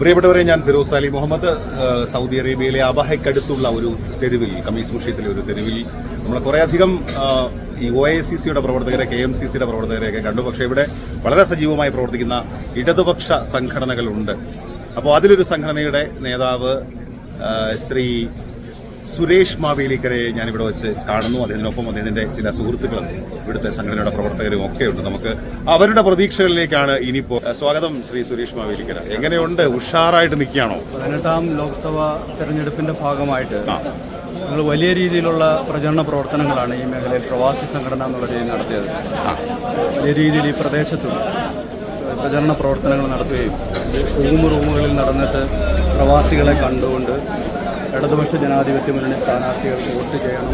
പ്രിയപ്പെട്ടവരെ ഞാൻ ഫിറോസ് അലി മുഹമ്മദ് സൗദി അറേബ്യയിലെ അബഹയ്ക്കടുത്തുള്ള ഒരു തെരുവിൽ കമീസ് മുഷീത്തിലെ ഒരു തെരുവിൽ നമ്മൾ കുറേയധികം ഈ ഒ ഐ സി സിയുടെ പ്രവർത്തകരെ കെ എം സി സിയുടെ പ്രവർത്തകരെയൊക്കെ കണ്ടു. പക്ഷേ ഇവിടെ വളരെ സജീവമായി പ്രവർത്തിക്കുന്ന ഇടതുപക്ഷ സംഘടനകളുണ്ട്. അപ്പോൾ അതിലൊരു സംഘടനയുടെ നേതാവ് ശ്രീ സുരേഷ് മാവേലിക്കരെ ഞാനിവിടെ വെച്ച് കാണുന്നു. അദ്ദേഹത്തിനൊപ്പം അദ്ദേഹത്തിന്റെ ചില സുഹൃത്തുക്കളും ഇവിടുത്തെ സംഘടനയുടെ പ്രവർത്തകരും ഒക്കെ ഉണ്ട്. നമുക്ക് അവരുടെ പ്രതീക്ഷകളിലേക്കാണ് ഇനിയിപ്പോ സ്വാഗതം ശ്രീ സുരേഷ് മാവേലിക്കര. എങ്ങനെയുണ്ട്? ഉഷാറായിട്ട് നിൽക്കുകയാണോ? പതിനെട്ടാം ലോക്സഭാ തെരഞ്ഞെടുപ്പിന്റെ ഭാഗമായിട്ട്. ഞങ്ങൾ വലിയ രീതിയിലുള്ള പ്രചരണ പ്രവർത്തനങ്ങളാണ് ഈ മേഖലയിൽ പ്രവാസി സംഘടന എന്നുള്ള രീതിയിൽ നടത്തിയത്. ആ. വലിയ രീതിയിൽ ഈ പ്രദേശത്തും പ്രചരണ പ്രവർത്തനങ്ങൾ നടത്തുകയും റൂം റൂമുകളിൽ നടന്നിട്ട് പ്രവാസികളെ കണ്ടുകൊണ്ട് ഇടതുപക്ഷ ജനാധിപത്യ മുന്നണി സ്ഥാനാർത്ഥികൾക്ക് വോട്ട് ചെയ്യണം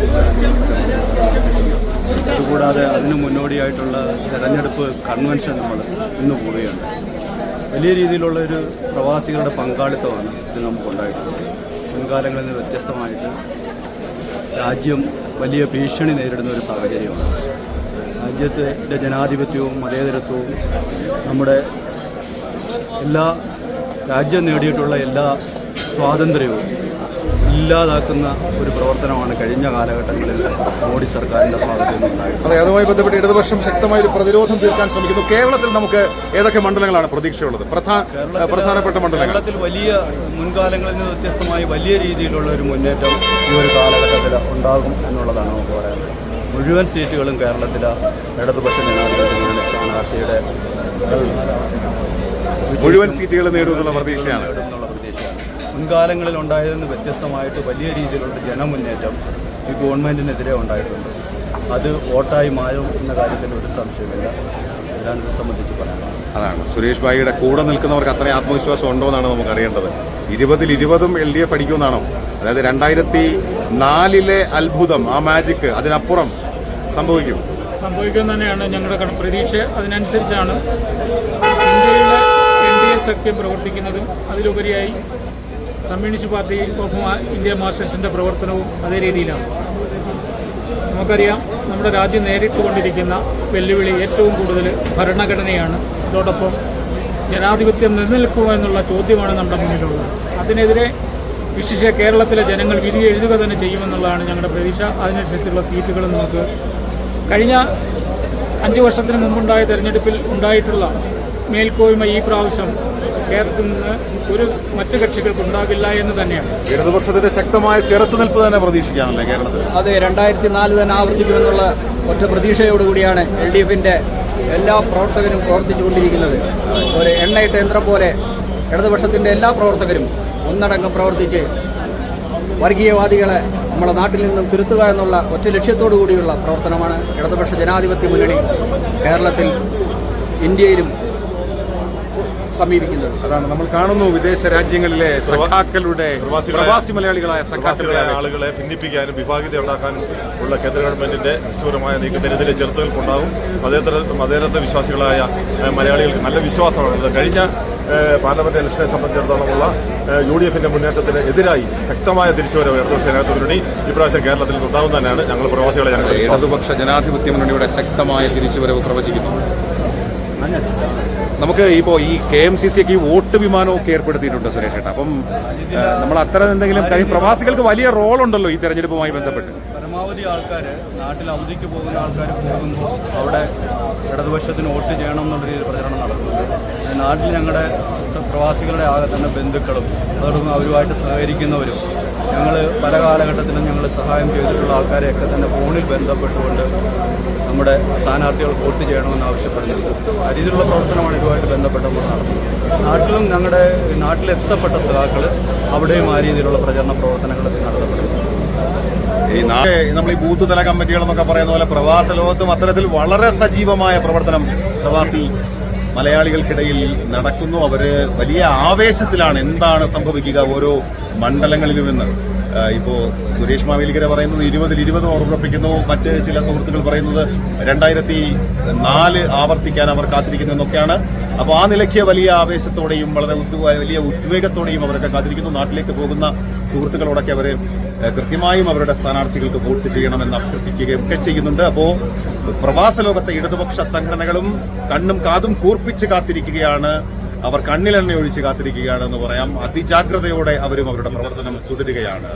അതുകൂടാതെ അതിന് മുന്നോടിയായിട്ടുള്ള തെരഞ്ഞെടുപ്പ് കൺവെൻഷൻ നമ്മൾ ഇന്ന് പോവുകയുണ്ട് വലിയ രീതിയിലുള്ള ഒരു പ്രവാസികളുടെ പങ്കാളിത്തമാണ് ഇത് നമുക്കുണ്ടായിട്ടുള്ളത്. മുൻകാലങ്ങളിൽ നിന്ന് വ്യത്യസ്തമായിട്ട് രാജ്യം വലിയ ഭീഷണി നേരിടുന്ന ഒരു സാഹചര്യമാണ്. രാജ്യത്തിന്റെ ജനാധിപത്യവും മതേതരത്വവും നമ്മുടെ എല്ലാ രാജ്യം നേടിയിട്ടുള്ള എല്ലാ സ്വാതന്ത്ര്യവും ഇല്ലാതാക്കുന്ന ഒരു പ്രവർത്തനമാണ് കഴിഞ്ഞ കാലഘട്ടങ്ങളിൽ മോഡി സർക്കാരിന്റെ ഭാഗത്ത് നിന്നുണ്ടായത് അതെ അതുമായി ബന്ധപ്പെട്ട് ഇടതുപക്ഷം ശക്തമായ ഒരു പ്രതിരോധം തീർക്കാൻ ശ്രമിക്കുന്നു. കേരളത്തിൽ നമുക്ക് ഏതൊക്കെ മണ്ഡലങ്ങളാണ് പ്രതീക്ഷയുള്ളത്? പ്രധാ- പ്രധാനപ്പെട്ട മണ്ഡലങ്ങൾ. കേരളത്തിൽ വലിയ മുൻകാലങ്ങളിൽ നിന്ന് വ്യത്യസ്തമായി വലിയ രീതിയിലുള്ള ഒരു മുന്നേറ്റം ഈ ഒരു കാലഘട്ടത്തിൽ ഉണ്ടാകും എന്നുള്ളതാണ് നമുക്ക് പറയാനുള്ളത്. മുഴുവൻ സീറ്റുകളും കേരളത്തിൽ ഇടതുപക്ഷ നേതാക്കളുടെ സ്ഥാനാർത്ഥിയുടെ മുഴുവൻ സീറ്റുകൾ നേടുമെന്നുള്ള പ്രതീക്ഷയാണ്. മുൻകാലങ്ങളിൽ ഉണ്ടായതിന് വ്യത്യസ്തമായിട്ട് വലിയ രീതിയിലുള്ള ജനമുന്നേറ്റം ഈ ഗവൺമെന്റിനെതിരെ ഉണ്ടായിട്ടുണ്ട്. അത് വോട്ടായി മാറും എന്ന കാര്യത്തിൽ ഒരു സംശയമില്ല. ഇതിനെ സംബന്ധിച്ച് പറയാം. അതാണ്. സുരേഷ് ഭായിയുടെ കൂടെ നിൽക്കുന്നവർക്ക് അത്രയും ആത്മവിശ്വാസം ഉണ്ടോ എന്നാണ് നമുക്ക് അറിയേണ്ടത് ഇരുപതിൽ ഇരുപതും എൽ ഡി എഫ് അടിക്കുമെന്നാണോ? അതായത് രണ്ടായിരത്തി നാലിലെ അത്ഭുതം ആ മാജിക്ക് അതിനപ്പുറം സംഭവിക്കും. സംഭവിക്കും തന്നെയാണ് ഞങ്ങളുടെ കണ- പ്രതീക്ഷ അതിനനുസരിച്ചാണ് ഇന്ത്യയിലെ എൻ ഡി എ സഖ്യം പ്രവർത്തിക്കുന്നതും അതിലുപരിയായി കമ്മ്യൂണിസ്റ്റ് പാർട്ടി ഓഫ് ഇന്ത്യ മാസ്റ്റേഴ്സിന്റെ പ്രവർത്തനവും അതേ രീതിയിലാണ്. നമുക്കറിയാം നമ്മുടെ രാജ്യം നേരിട്ടുകൊണ്ടിരിക്കുന്ന വെല്ലുവിളി ഏറ്റവും കൂടുതൽ ഭരണഘടനയാണ്. അതോടൊപ്പം ജനാധിപത്യം നിലനിൽക്കുമോ എന്നുള്ള ചോദ്യമാണ് നമ്മുടെ മുന്നിലുള്ളത്. അതിനെതിരെ വിശിഷ്യ കേരളത്തിലെ ജനങ്ങൾ വിധി എഴുതുക തന്നെ ചെയ്യുമെന്നുള്ളതാണ് ഞങ്ങളുടെ പ്രതീക്ഷ. അതിനനുസരിച്ചുള്ള സീറ്റുകൾ നമുക്ക് കഴിഞ്ഞ അഞ്ച് വർഷത്തിന് മുമ്പുണ്ടായ തെരഞ്ഞെടുപ്പിൽ ഉണ്ടായിട്ടുള്ള മേൽക്കോയ്മ ഈ പ്രാവശ്യം കേരളത്തിൽ നിന്ന് ഒരു മറ്റു കക്ഷികൾക്ക് ഉണ്ടാകില്ല എന്ന് തന്നെയാണ്. ഇടതുപക്ഷത്തിന്റെ ശക്തമായ ചെറുത്തുനിൽപ്പ് തന്നെ പ്രതീക്ഷിക്കാനല്ലേ കേരളത്തിൽ. അതെ രണ്ടായിരത്തി നാല് തന്നെ ആവർത്തിക്കുമെന്നുള്ള ഒറ്റ പ്രതീക്ഷയോടുകൂടിയാണ് എൽ ഡി എഫിന്റെ എല്ലാ പ്രവർത്തകരും പ്രവർത്തിച്ചുകൊണ്ടിരിക്കുന്നത്. ഒരു എണ്ണയിട്ട യന്ത്രം പോലെ ഇടതുപക്ഷത്തിന്റെ എല്ലാ പ്രവർത്തകരും ഒന്നടങ്കം പ്രവർത്തിച്ച് വർഗീയവാദികളെ നമ്മുടെ നാട്ടിൽ നിന്നും തിരുത്തുക എന്നുള്ള ഒറ്റ ലക്ഷ്യത്തോടു കൂടിയുള്ള പ്രവർത്തനമാണ് ഇടതുപക്ഷ ജനാധിപത്യ മുന്നണി കേരളത്തിൽ ഇന്ത്യയിലും സമീപിക്കുന്നത്. അതാണ്. നമ്മൾ കാണുന്നു വിദേശ രാജ്യങ്ങളിലെ സഖാക്കളുടെ പ്രവാസി മലയാളികളായ സഖാക്കളുടെ. ആളുകളെ ഭിന്നിപ്പിക്കാനും വിഭാഗീയത ഉണ്ടാക്കാനും ഉള്ള കേന്ദ്ര ഗവൺമെന്റിന്റെ നിഷ്ഠൂരമായ നീക്കത്തിനെതിരെ ചെറുത്തുനിൽപ്പുണ്ടാകും. മതേതര മതേതരത്വ വിശ്വാസികളായ മലയാളികൾക്ക് നല്ല വിശ്വാസമാണുള്ളത് കഴിഞ്ഞ പാർലമെന്റ് ഇലക്ഷനെ സംബന്ധിച്ചിടത്തോളമുള്ള യു ഡി എഫിന്റെ മുന്നേറ്റത്തിന് എതിരായി ശക്തമായ തിരിച്ചുവരവ് ഇടതു സേനാധിപത്യ മുന്നണി ഇപ്രാവശ്യം കേരളത്തിൽ ഉണ്ടാകും തന്നെയാണ് ഞങ്ങൾ പ്രവാസികളെ ഞങ്ങൾ ഇടതുപക്ഷ ജനാധിപത്യ മുന്നണിയുടെ ശക്തമായ തിരിച്ചുവരവ് പ്രവചിക്കുന്നു? നമുക്ക് ഇപ്പോ ഈ കെ എം സി സി ഒക്കെ ഈ വോട്ട് വിമാനമൊക്കെ ഏർപ്പെടുത്തിയിട്ടുണ്ട് സുരേഷ് ഏട്ടാ. അപ്പം നമ്മൾ അത്തരം എന്തെങ്കിലും കാര്യം പ്രവാസികൾക്ക് വലിയ റോൾ ഉണ്ടല്ലോ ഈ തെരഞ്ഞെടുപ്പുമായി ബന്ധപ്പെട്ട്. പരമാവധി ആൾക്കാർ നാട്ടിൽ അവധിക്ക് പോകുന്ന ആൾക്കാർ പോകുന്നു. അവിടെ ഇടതുപക്ഷത്തിന് വോട്ട് ചെയ്യണം എന്നുള്ള രീതിയിൽ പ്രചരണം നടക്കുന്നുണ്ട്. നാട്ടിൽ ഞങ്ങളുടെ പ്രവാസികളുടെ ആകെ തന്നെ ബന്ധുക്കളും അതോടൊപ്പം അവരുമായിട്ട് സഹകരിക്കുന്നവരും ഞങ്ങൾ പല കാലഘട്ടത്തിലും ഞങ്ങൾ സഹായം ചെയ്തിട്ടുള്ള ആൾക്കാരെയൊക്കെ തന്നെ ഫോണിൽ ബന്ധപ്പെട്ടുകൊണ്ട് നമ്മുടെ സ്ഥാനാർത്ഥികൾ വോട്ട് ചെയ്യണമെന്ന് ആവശ്യപ്പെടുന്നുണ്ട്. ആ രീതിയിലുള്ള പ്രവർത്തനമാണ് ഇതുമായിട്ട് ബന്ധപ്പെട്ടപ്പോൾ നടത്തുന്നത്. നാട്ടിലും ഞങ്ങളുടെ നാട്ടിലെത്തപ്പെട്ട സഖാക്കൾ അവിടെയും ആ രീതിയിലുള്ള പ്രചരണ പ്രവർത്തനങ്ങൾ നടത്തപ്പെടുന്നു ഈ നാളെ നമ്മൾ ഈ ബൂത്ത് തല കമ്മിറ്റികൾ എന്നൊക്കെ പറയുന്ന പോലെ പ്രവാസ ലോകത്തും അത്തരത്തിൽ വളരെ സജീവമായ പ്രവർത്തനം പ്രവാസി മലയാളികൾക്കിടയിൽ നടക്കുന്നു. അവർ വലിയ ആവേശത്തിലാണ് എന്താണ് സംഭവിക്കുക. ഓരോ മണ്ഡലങ്ങളിലുമെന്ന് നിന്ന് ഇപ്പോൾ സുരേഷ് മാവേലിക്കര പറയുന്നത് ഇരുപതിൽ ഇരുപത് ഉറപ്പിക്കുന്നു മറ്റ് ചില സുഹൃത്തുക്കൾ പറയുന്നത് രണ്ടായിരത്തി നാല് ആവർത്തിക്കാൻ അവർ കാത്തിരിക്കുന്നു എന്നൊക്കെയാണ്. അപ്പോൾ ആ നിലയ്ക്ക് വലിയ ആവേശത്തോടെയും വളരെ വലിയ ഉദ്വേഗത്തോടെയും അവരൊക്കെ കാത്തിരിക്കുന്നു. നാട്ടിലേക്ക് പോകുന്ന സുഹൃത്തുക്കളോടൊക്കെ അവർ കൃത്യമായും അവരുടെ സ്ഥാനാർത്ഥികൾക്ക് വോട്ട് ചെയ്യണമെന്ന് അഭ്യർത്ഥിക്കുകയും ഒക്കെ ചെയ്യുന്നുണ്ട്. അപ്പോൾ പ്രവാസ ലോകത്തെ ഇടതുപക്ഷ സംഘടനകളും കണ്ണും കാതും കൂർപ്പിച്ച് കാത്തിരിക്കുകയാണ് അവർ കണ്ണിലെണ്ണ ഒഴിച്ച് കാത്തിരിക്കുകയാണെന്ന് പറയാം. അതിജാഗ്രതയോടെ അവരും അവരുടെ പ്രവർത്തനം തുടരുകയാണ്.